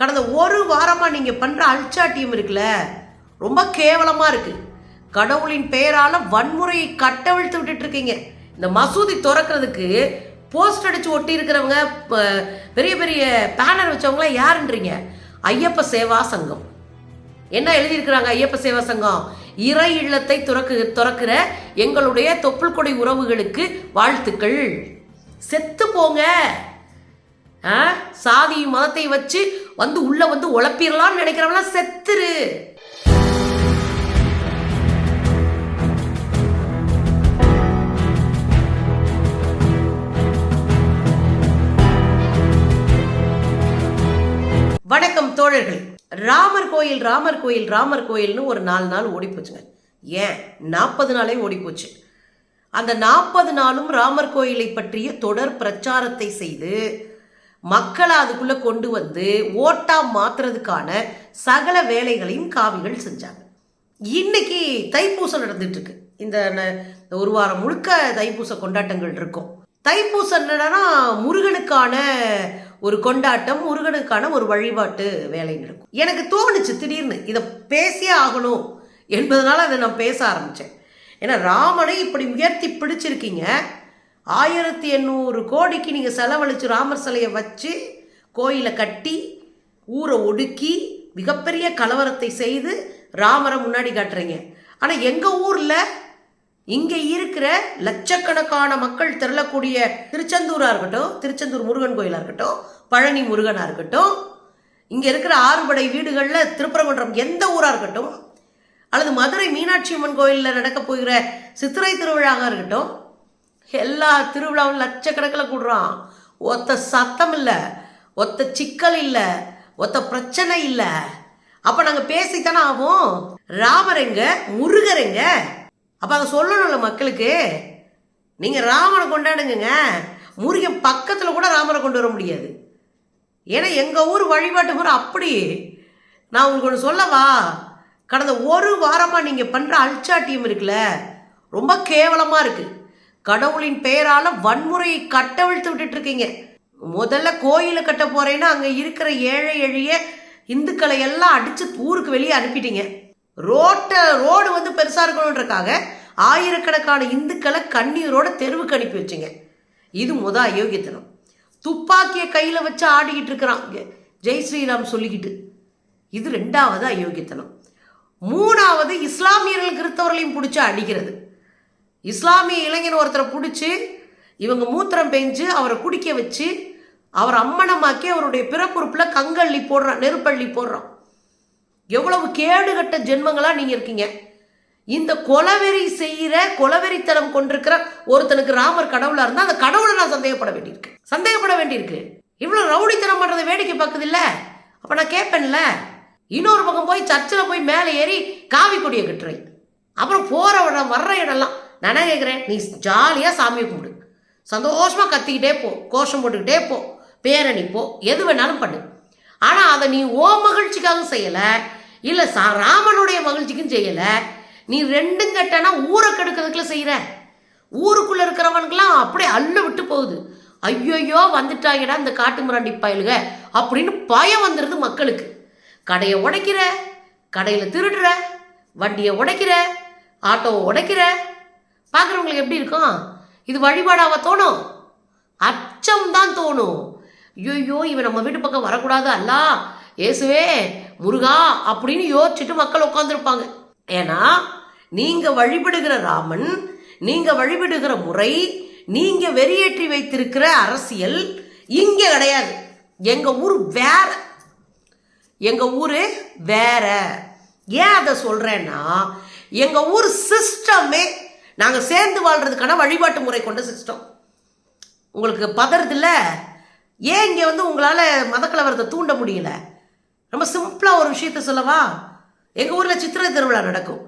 கடந்த ஒரு வாரமாக நீங்கள் பண்ணுற அல்சாட்டியம் இருக்குல்ல ரொம்ப கேவலமாக இருக்குது கடவுளின் பெயரால் வன்முறையை கட்டவிழ்த்து விட்டுட்டு இருக்கீங்க. இந்த மசூதி திறக்கிறதுக்கு போஸ்ட் அடித்து ஒட்டி இருக்கிறவங்க பெரிய பெரிய பேனர் வச்சவங்களாம் யாருன்றீங்க? ஐயப்ப சேவா சங்கம். என்ன எழுதியிருக்கிறாங்க ஐயப்ப சேவா சங்கம்? இறை இல்லத்தை துறக்கு துறக்கிற எங்களுடைய தொப்புள் கொடை உறவுகளுக்கு வாழ்த்துக்கள். செத்து போங்க. ஆ? சாதி மதத்தை வச்சு வந்து உள்ள வந்து உழப்பிடலாம்னு நினைக்கிறவெல்லாம் செத்துரு. வணக்கம் தோழர்கள். ராமர் கோயில் ராமர் கோயில் ராமர் கோயில்னு ஒரு நாலு நாள் ஓடிப்போச்சுங்க. ஏன்? நாற்பது நாளே ஓடிப்போச்சு. அந்த நாற்பது நாளும் ராமர் கோயிலை பற்றிய தொடர் பிரச்சாரத்தை செய்து மக்களை அதுக்குள்ளே கொண்டு வந்து ஓட்டா மாத்துறதுக்கான சகல வேலைகளையும் காவிகள் செஞ்சாங்க. இன்னைக்கு தைப்பூசம் நடந்துட்டு இருக்கு இந்த ந- இந்த ஒரு வாரம் முழுக்க தைப்பூச கொண்டாட்டங்கள் இருக்கும். தைப்பூசம் என்னன்னா முருகனுக்கான ஒரு கொண்டாட்டம் முருகனுக்கான ஒரு வழிபாட்டு வேலை நடக்கும். எனக்கு தோணுச்சு திடீர்னு இதை பேசியே ஆகணும் என்பதனால அதை நான் பேச ஆரம்பித்தேன் ஏன்னா ராமனை இப்படி உயர்த்தி பிடிச்சிருக்கீங்க. ஆயிரத்தி எண்ணூறு கோடிக்கு நீங்கள் செலவழித்து ராமர் சிலையை வச்சு கோயிலை கட்டி ஊரை ஒடுக்கி மிகப்பெரிய கலவரத்தை செய்து ராமரை முன்னாடி காட்டுறீங்க. ஆனால் எங்கள் ஊரில் இங்கே இருக்கிற லட்சக்கணக்கான மக்கள் திரளக்கூடிய திருச்செந்தூராக இருக்கட்டும் திருச்செந்தூர் முருகன் கோயிலாக இருக்கட்டும் பழனி முருகனாக இருக்கட்டும் இங்கே இருக்கிற ஆறுபடை வீடுகளில் திருப்பரங்குன்றம் எந்த ஊராக இருக்கட்டும் அல்லது மதுரை மீனாட்சி அம்மன் கோயிலில் நடக்க போகிற சித்திரை திருவிழாவாக இருக்கட்டும் எல்லா திருவிழாவும் லட்சக்கணக்கில் கூடுறான். ஒத்த சத்தம் இல்லை ஒத்த சிக்கல் இல்லை ஒத்த பிரச்சனை இல்லை. அப்போ நாங்கள் பேசித்தானே ஆகும் ராமர் எங்க? முருகர் எங்க? அப்போ அதை சொல்லணும்ல மக்களுக்கு. நீங்கள் ராமனை கொண்டாடுங்க முருகன் பக்கத்தில் கூட ராமரை கொண்டு வர முடியாது. ஏன்னா எங்கள் ஊர் வழிபாட்டு முறை அப்படி. நான் உங்களுக்கு ஒன்று சொல்லவா? கடந்த ஒரு வாரமாக நீங்கள் பண்ணுற அல்சாட்டியம் இருக்குல்ல ரொம்ப கேவலமாக இருக்குது கடவுளின் பெயரால் வன்முறையை கட்டவிழ்த்து விட்டுட்டு இருக்கீங்க. முதல்ல கோயிலை கட்ட போறேன்னா அங்கே இருக்கிற ஏழை எழிய இந்துக்களை எல்லாம் அடித்து ஊருக்கு வெளியே அனுப்பிட்டீங்க. ரோட்டை ரோடு வந்து பெருசாக இருக்கணுன்றக்காக ஆயிரக்கணக்கான இந்துக்களை கண்ணீரோட தெருவுக்கு அனுப்பி வச்சிங்க. இது முத அயோக்கியத்தனம். துப்பாக்கியை கையில் வச்சு ஆடிக்கிட்டு இருக்கிறான். ஜெய் ஸ்ரீராம் சொல்லிக்கிட்டு. இது ரெண்டாவது அயோக்கியத்தனம். மூணாவது இஸ்லாமியர்கள் கிறிஸ்தவர்களையும் பிடிச்சி அடிக்கிறது. இஸ்லாமிய இளைஞன் ஒருத்தரை பிடிச்சி இவங்க மூத்திரம் பெஞ்சு அவரை குடிக்க வச்சு அவர் அம்மனமாக்கி அவருடைய பிறப்புறுப்பில் கங்கள்ளி போடுறான் நெருப்பள்ளி போடுறான். எவ்வளவு கேடுகட்ட ஜென்மங்களாக நீங்கள் இருக்கீங்க. இந்த கொலவெறி செய்கிற கொலவெறித்தனம் கொண்டிருக்கிற ஒருத்தனுக்கு ராமர் கடவுளாக இருந்தால் அந்த கடவுளை நான் சந்தேகப்பட வேண்டியிருக்கு. சந்தேகப்பட வேண்டியிருக்கு. இவ்வளோ ரவுடித்தனம் பண்ணுறது வேடிக்கை பார்க்குது இல்லை அப்போ நான் கேட்பேன்ல. இன்னொரு பக்கம் போய் சர்ச்சில் போய் மேலே ஏறி காவி கொடியை கட்டுறேன். அப்புறம் போகிற இடம் வர்ற இடம்லாம். நான் என்ன கேட்குறேன் நீ ஜாலியாக சாமியை கும்பிடு. சந்தோஷமாக கத்திக்கிட்டே போ கோஷம் போட்டுக்கிட்டே போ பேரணி போ எது வேணாலும் பண்ணு. ஆனால் அதை நீ ஓ மகிழ்ச்சிக்காகவும் செய்யலை இல்லை சா ராமனுடைய மகிழ்ச்சிக்கும் செய்யலை நீ ரெண்டும் கட்டனா ஊரை கெடுக்கிறதுக்குள்ள செய்கிற ஊருக்குள்ளே இருக்கிறவனுக்கெல்லாம் அப்படியே அள்ள விட்டு போகுது. ஐயோயோ வந்துட்டாங்கடா இந்த காட்டு முராண்டி பயலுக அப்படின்னு பயம் வந்துடுது மக்களுக்கு. கடையை உடைக்கிற கடையில் திருடுற வண்டியை உடைக்கிற ஆட்டோவை உடைக்கிற பார்க்குறவங்களுக்கு எப்படி இருக்கும்? இது வழிபாடாக தோணும்? அச்சம் தான் தோணும். ஐயோ இவன் நம்ம வீட்டு பக்கம் வரக்கூடாது அல்லா. இயேசுவே முருகா அப்படின்னு யோசிச்சுட்டு மக்கள் உட்காந்துருப்பாங்க ஏன்னா நீங்கள் வழிபடுகிற ராமன் நீங்கள் வழிபடுகிற முறை நீங்கள் வெறியேற்றி வைத்திருக்கிற அரசியல் இங்கே கிடையாது. எங்கள் ஊர் வேற. எங்கள் ஊர் வேற. ஏன் அதை சொல்கிறேன்னா எங்கள் ஊர் சிஸ்டமே நாங்கள் சேர்ந்து வாழ்கிறதுக்கான வழிபாட்டு முறை கொண்ட சிஸ்டம் உங்களுக்கு பதறதில்ல. ஏன் இங்கே வந்து உங்களால் மதக்கலவரத்தை தூண்ட முடியல? ரொம்ப சிம்பிளாக ஒரு விஷயத்த சொல்லவா? எங்கள் ஊரில் சித்திரை திருவிழா நடக்கும்.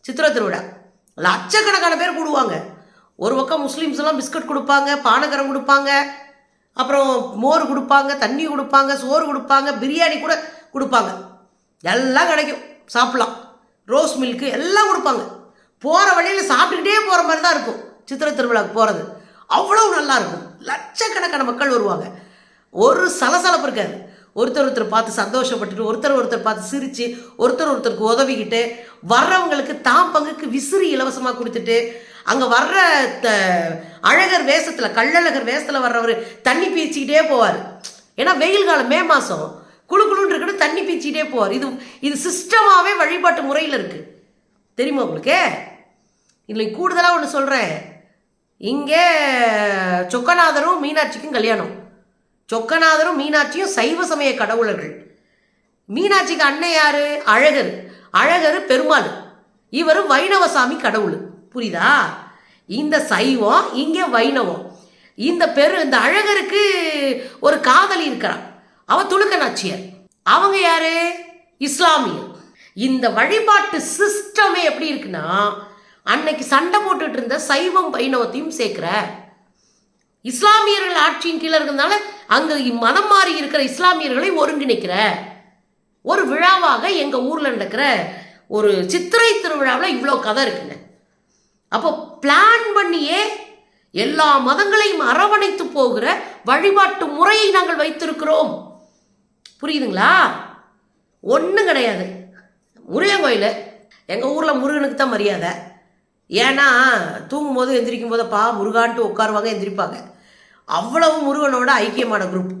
சித்திரை திருவிழா. லட்சக்கணக்கான பேர் கூடுவாங்க. ஒரு பக்கம் முஸ்லீம்ஸ் எல்லாம் பிஸ்கட் கொடுப்பாங்க பானகரம் கொடுப்பாங்க அப்புறம் மோர் கொடுப்பாங்க தண்ணி கொடுப்பாங்க சோறு கொடுப்பாங்க பிரியாணி கூட கொடுப்பாங்க. எல்லாம் கிடைக்கும். சாப்பிட்லாம். ரோஸ் மில்க்கு எல்லாம் கொடுப்பாங்க. போகிற வழியில் சாப்பிட்டுக்கிட்டே போகிற மாதிரி தான் இருக்கும். சித்திரை திருவிழாவுக்கு போகிறது அவ்வளோ நல்லாயிருக்கும் லட்சக்கணக்கான மக்கள் வருவாங்க. ஒரு சலசலப்பு இருக்காது. ஒருத்தர் ஒருத்தர் பார்த்து சந்தோஷப்பட்டுட்டு ஒருத்தர் ஒருத்தர் பார்த்து சிரித்து ஒருத்தர் ஒருத்தருக்கு உதவிக்கிட்டு வர்றவங்களுக்கு தான் பங்குக்கு விசிறி இலவசமாக கொடுத்துட்டு அங்கே வர்ற த அழகர் வேஷத்தில் கள்ளழகர் வேஷத்தில் வர்றவர் தண்ணி பீச்சிக்கிட்டே போவார். ஏன்னா வெயில் காலம் மே மாதம் குளு குளுன்னு தண்ணி பீச்சிக்கிட்டே போவார். இது இது சிஸ்டமாகவே வழிபாட்டு முறையில் இருக்குது தெரியுமா உங்களுக்கு? இல்லை கூடுதலாக ஒன்று சொல்கிறேன் இங்கே சொக்கநாதரும் மீனாட்சிக்கும் கல்யாணம். சொக்கநாதரும் மீனாட்சியும் சைவ சமய கடவுளர்கள். மீனாட்சிக்கு அண்ணன் யார்? அழகர். அழகர் பெருமாள். இவர் வைணவசாமி கடவுள். புரியுதா? இந்த சைவம் இங்கே வைணவம். இந்த பெரு இந்த அழகருக்கு ஒரு காதலி இருக்கிறான். அவ துளுக்க நாச்சியர் அவங்க யாரு? இஸ்லாமியர். இந்த வழிபாட்டு சிஸ்டமே எப்படி இருக்குன்னா அன்னைக்கு சண்டை போட்டுட்டு இருந்த சைவம் வைணவத்தையும் சேர்க்கிற. இஸ்லாமியர்கள் ஆட்சியின் கீழே இருக்கிறதுனால அங்க மதம் மாறி இருக்கிற இஸ்லாமியர்களை ஒருங்கிணைக்கிற. ஒரு விழாவாக எங்க ஊர்ல நடக்கிற ஒரு சித்திரை திருவிழாவில் இவ்வளோ கதை இருக்குங்க. அப்போ பிளான் பண்ணியே எல்லா மதங்களையும் அரவணைத்து போகிற வழிபாட்டு முறையை நாங்கள் வைத்திருக்கிறோம். புரியுதுங்களா? ஒன்றும் கிடையாது. முருகன் கோயில். எங்கள் ஊரில் முருகனுக்கு தான் மரியாதை. ஏன்னா தூங்கும் போது எந்திரிக்கும் போதப்பா முருகான்ட்டு உட்காருவாங்க எந்திரிப்பாங்க. அவ்வளவு முருகனோட ஐக்கியமான குரூப்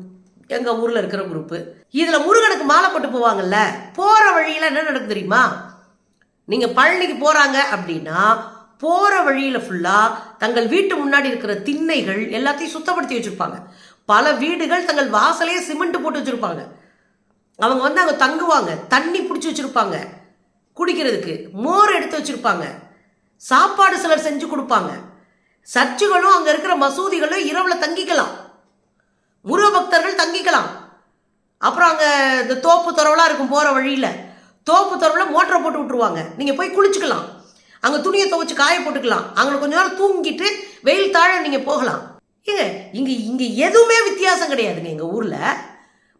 எங்கள் ஊரில் இருக்கிற குரூப்பு இதில் முருகனுக்கு மாலை போட்டு போவாங்கல்ல போகிற வழியில் என்ன நடக்கும் தெரியுமா? நீங்கள் பழனிக்கு போகிறாங்க அப்படின்னா போகிற வழியில் ஃபுல்லாக தங்கள் வீட்டு முன்னாடி இருக்கிற திண்ணைகள் எல்லாத்தையும் சுத்தப்படுத்தி வச்சுருப்பாங்க. பல வீடுகள் தங்கள் வாசலையே சிமெண்ட் போட்டு வச்சுருப்பாங்க. அவங்க வந்து அங்கே தங்குவாங்க தண்ணி பிடிச்சி வச்சுருப்பாங்க குடிக்கிறதுக்கு. மோர் எடுத்து வச்சுருப்பாங்க. சாப்பாடு சிலர் செஞ்சு கொடுப்பாங்க. சர்ச்சுகளும் அங்கே இருக்கிற மசூதிகளும் இரவில் தங்கிக்கலாம். முருக பக்தர்கள் தங்கிக்கலாம். அப்புறம் அங்கே இந்த தோப்பு துறவுலாம் இருக்கும் போகிற வழியில் தோப்பு துறவில் மோட்டரை போட்டு விட்ருவாங்க நீங்கள் போய் குளிச்சுக்கலாம். அங்கே துணியை துவைச்சி காய போட்டுக்கலாம். அங்கே கொஞ்ச நேரம் தூங்கிட்டு வெயில் தாழ நீங்கள் போகலாம். ஏங்க இங்கே இங்கே எதுவுமே வித்தியாசம் கிடையாதுங்க எங்கள் ஊரில்.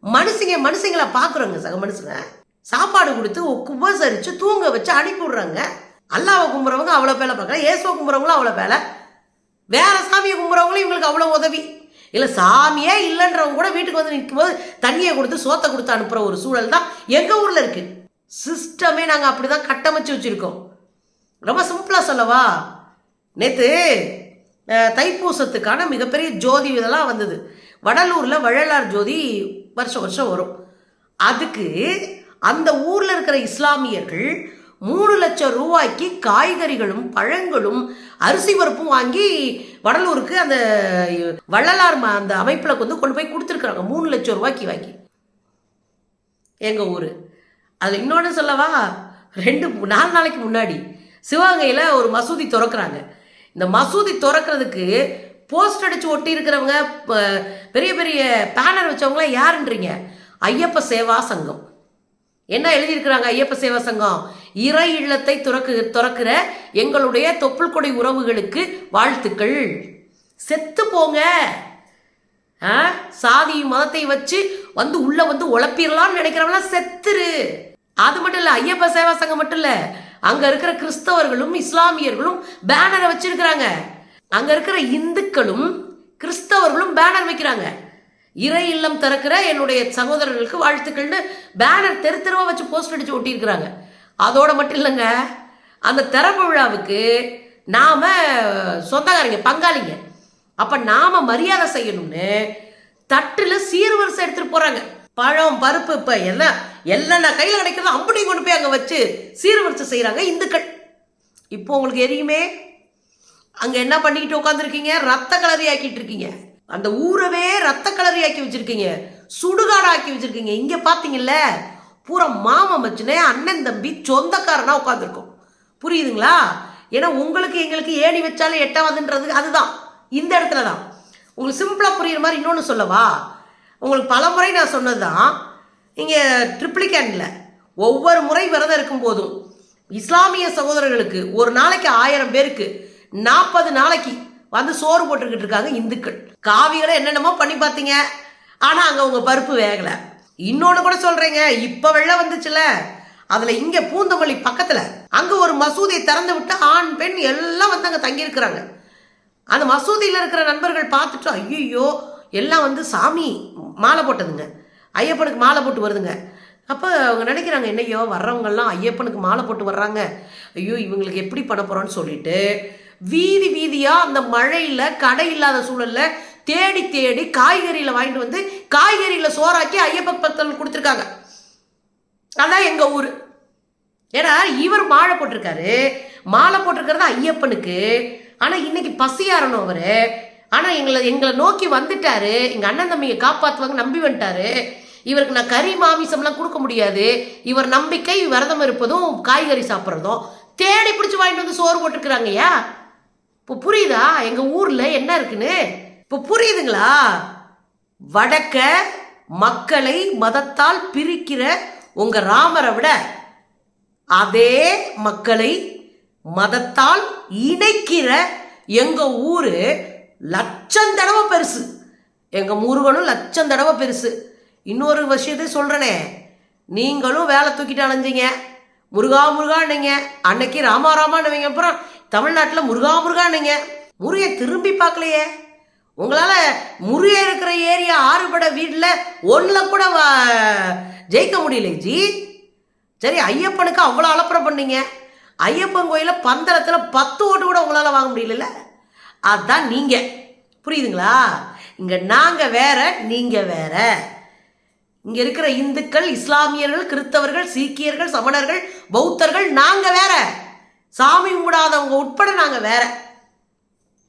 மனுஷங்க மனுஷங்களை பார்க்குறோங்க சக மனுஷங்க. சாப்பாடு கொடுத்து உபசரித்து தூங்க வச்சு அனுப்பி விட்றாங்க. அல்லாவை கும்புறவங்க அவ்வளோ வேலை பார்க்குறாங்க இயேசுவை கும்புறவங்களும் அவ்வளோ வேலை வேற சாமியை கும்புறவங்களும் இவங்களுக்கு அவ்வளோ உதவி. இல்லை சாமியே இல்லைன்றவங்க கூட வீட்டுக்கு வந்து நிற்கும் போது தண்ணியை கொடுத்து சோத்தை கொடுத்து அனுப்புகிற ஒரு சூழல் தான் எங்கள் ஊரில் இருக்குது சிஸ்டமே நாங்கள் அப்படி தான் கட்டமைச்சு வச்சுருக்கோம். ரொம்ப சிம்பிளாக சொல்லவா? நேற்று தைப்பூசத்துக்கான மிகப்பெரிய ஜோதி இதெல்லாம் வந்தது. வடலூரில் வள்ளலார் ஜோதி வருஷம் வருஷம் வரும். அதுக்கு அந்த ஊரில் இருக்கிற இஸ்லாமியர்கள் மூணு லட்சம் ரூபாய்க்கு காய்கறிகளும் பழங்களும் அரிசி பருப்பும் வாங்கி வடலூருக்கு அந்த வள்ளலார் ம- அந்த அமைப்பில் வந்து கொண்டு போய் கொடுத்துருக்குறாங்க. மூணு லட்சம் ரூபாய்க்கு வாங்கி எங்கள் ஊர். அது இன்னொன்று சொல்லவா? ரெண்டு நாலு நாளைக்கு முன்னாடி சிவகங்கையில் ஒரு மசூதி திறக்கிறாங்க. இந்த மசூதி திறக்கிறதுக்கு போஸ்ட் அடித்து ஒட்டி இருக்கிறவங்க பெரிய பெரிய பேனர் வச்சவங்களாம் யாருன்றீங்க? ஐயப்ப சேவா சங்கம். என்ன எழுதியிருக்கிறாங்க ஐயப்ப சேவா சங்கம்? இறை இல்லத்தை துறக்கு துறக்கிற எங்களுடைய தொப்புள் கொடை உறவுகளுக்கு வாழ்த்துக்கள். செத்து போங்க. ஆ? சாதி மதத்தை வச்சு வந்து உள்ள வந்து உழப்பிடலாம்னு நினைக்கிறவங்களாம் செத்துரு. அது மட்டும் இல்ல ஐயப்ப சேவா சங்கம் மட்டும் இல்ல அங்க இருக்கிற கிறிஸ்தவர்களும் இஸ்லாமியர்களும் பேனரை வச்சிருக்கிறாங்க. அங்க இருக்கிற இந்துக்களும் கிறிஸ்தவர்களும் பேனர் வைக்கிறாங்க. இறை இல்லம் திறக்கிற என்னுடைய சகோதரர்களுக்கு வாழ்த்துக்கள்னு பேனர் தெரு தெருவா வச்சு போஸ்ட் அடிச்சு ஒட்டியிருக்கிறாங்க. அதோடு மட்டும் இல்லைங்க. அந்த திறப்பு விழாவுக்கு நாம் சொந்தக்காரங்க பங்காளிங்க. அப்போ நாம் மரியாதை செய்யணும்னு தட்டில் சீர்வரிசை எடுத்துகிட்டு போகிறாங்க பழம் பருப்பு இப்போ எல்லாம் எல்லாம் நான் கையில் கிடைக்கிறதோ அப்படியும் கொண்டு போய் அங்கே வச்சு சீர்வரிசை செய்கிறாங்க இந்துக்கள். இப்போ உங்களுக்கு எரியுமே? அங்கே என்ன பண்ணிக்கிட்டு உட்காந்துருக்கீங்க ரத்த கலரி ஆக்கிட்டு இருக்கீங்க. அந்த ஊரவே ரத்த கலரி ஆக்கி வச்சுருக்கீங்க. சுடுகாடு ஆக்கி வச்சுருக்கீங்க. இங்கே பார்த்தீங்கல்ல பூரா மாமன் மச்சினே அண்ணன் தம்பி சொந்தக்காரனா உட்காந்துருக்கோம் புரியுதுங்களா? ஏன்னா உங்களுக்கு எங்களுக்கு ஏணி வச்சாலும் எட்டாவதுன்றது அதுதான். இந்த இடத்துல தான். உங்களுக்கு சிம்பிளாக புரியுற மாதிரி இன்னொன்று சொல்லவா? உங்களுக்கு பல முறை நான் சொன்னது தான் இங்கே ட்ரிப்ளிகேண்டில் ஒவ்வொரு முறை விரதம் இருக்கும் போதும் இஸ்லாமிய சகோதரர்களுக்கு ஒரு நாளைக்கு ஆயிரம் பேருக்கு நாற்பது நாளைக்கு வந்து சோறு போட்டுக்கிட்டு இருக்காங்க இந்துக்கள். காவிகளை என்னென்னமோ பண்ணி பார்த்தீங்க. ஆனால் அங்கே உங்கள் பருப்பு வேகலை. இன்னொன்று கூட சொல்கிறேங்க இப்போ வெள்ளம் வந்துச்சுல. அதில் இங்கே பூந்தமல்லி பக்கத்தில் அங்கே ஒரு மசூதியை திறந்து விட்டு ஆண் பெண் எல்லாம் வந்து அங்கே தங்கியிருக்கிறாங்க. அந்த மசூதியில் இருக்கிற நண்பர்கள் பார்த்துட்டு ஐயோ எல்லாம் வந்து சாமி மாலை போட்டதுங்க. ஐயப்பனுக்கு மாலை போட்டு வருதுங்க. அப்போ அவங்க நினைக்கிறாங்க என்னையோ வர்றவங்கெல்லாம் ஐயப்பனுக்கு மாலை போட்டு வர்றாங்க. ஐயோ இவங்களுக்கு எப்படி பண்ண போகிறோன்னு சொல்லிட்டு வீதி வீதியாக அந்த மழையில் கடை இல்லாத சூழலில் தேடி தேடி காய்கறியில் வாங்கிட்டு வந்து காய்கறியில் சோறாக்கி ஐயப்ப பத்தல் கொடுத்துருக்காங்க. அதான் எங்கள் ஊர். ஏன்னா இவர் மாலை போட்டிருக்காரு. மாலை போட்டிருக்கிறது ஐயப்பனுக்கு. ஆனால் இன்னைக்கு பசியாரணும் அவர். ஆனால் எங்களை எங்களை நோக்கி வந்துட்டாரு. எங்கள் அண்ணன் தம்பியை காப்பாற்றுவாங்க நம்பி வந்துட்டாரு. இவருக்கு நான் கறி மாமிசம்லாம் கொடுக்க முடியாது. இவர் நம்பிக்கை விரதம் இருப்பதும் காய்கறி சாப்பிட்றதும். தேடி பிடிச்சி வாங்கிட்டு வந்து சோறு போட்டிருக்கிறாங்கய்யா. இப்போ புரியுதா? எங்கள் ஊரில் என்ன இருக்குன்னு? இப்போ புரியுதுங்களா? வடக்க மக்களை மதத்தால் பிரிக்கிற உங்கள் ராமரை விட அதே மக்களை மதத்தால் இணைக்கிற எங்க ஊரு லட்சம் தடவை பெருசு. எங்க முருகனும் லட்சம் தடவை பெருசு. இன்னொரு விஷயத்தை சொல்றனே. நீங்களும் வேலை தூக்கிட்டு அலைஞ்சிங்க. முருகா முருகான்னுங்க. அன்னைக்கு ராமா ராமான்னுவீங்க. அப்புறம் தமிழ்நாட்டில் முருகா முருகான்னுங்க. முருகை திரும்பி பார்க்கலையே. உங்களால் முறிய இருக்கிற ஏரியா ஆறுபட வீட்டில் ஒன்றில் கூட வ- ஜெயிக்க முடியல ஜி. சரி ஐயப்பனுக்கு அவ்வளோ அலப்பறை பண்ணீங்க. ஐயப்பன் கோயிலில் பந்தளத்தில் பத்து ஓட்டு கூட உங்களால் வாங்க முடியல அதுதான் நீங்கள் புரியுதுங்களா? இங்கே நாங்கள் வேற நீங்கள் வேற. இங்கே இருக்கிற இந்துக்கள் இஸ்லாமியர்கள் கிறிஸ்தவர்கள் சீக்கியர்கள் சமணர்கள் பௌத்தர்கள் நாங்கள் வேற. சாமி கும்பிடாதவங்க உட்பட நாங்கள் வேற.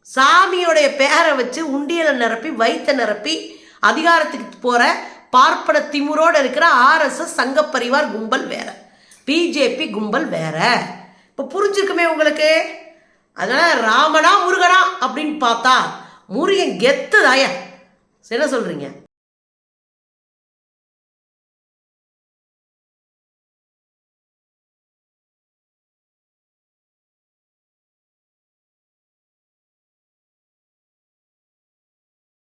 சாமியோடைய பேரை வச்சு உண்டியலை நிரப்பி வயித்தை நிரப்பி அதிகாரத்துக்கு போகிற பார்ப்பன திமுறோடு இருக்கிற ஆர்எஸ்எஸ் சங்க பரிவார் கும்பல் வேற. பிஜேபி கும்பல் வேற. இப்போ புரிஞ்சிருக்குமே உங்களுக்கு? அதனால் ராமனா முருகனா அப்படின்னு பார்த்தா முருகன் கெத்து தாய என்ன சொல்கிறீங்க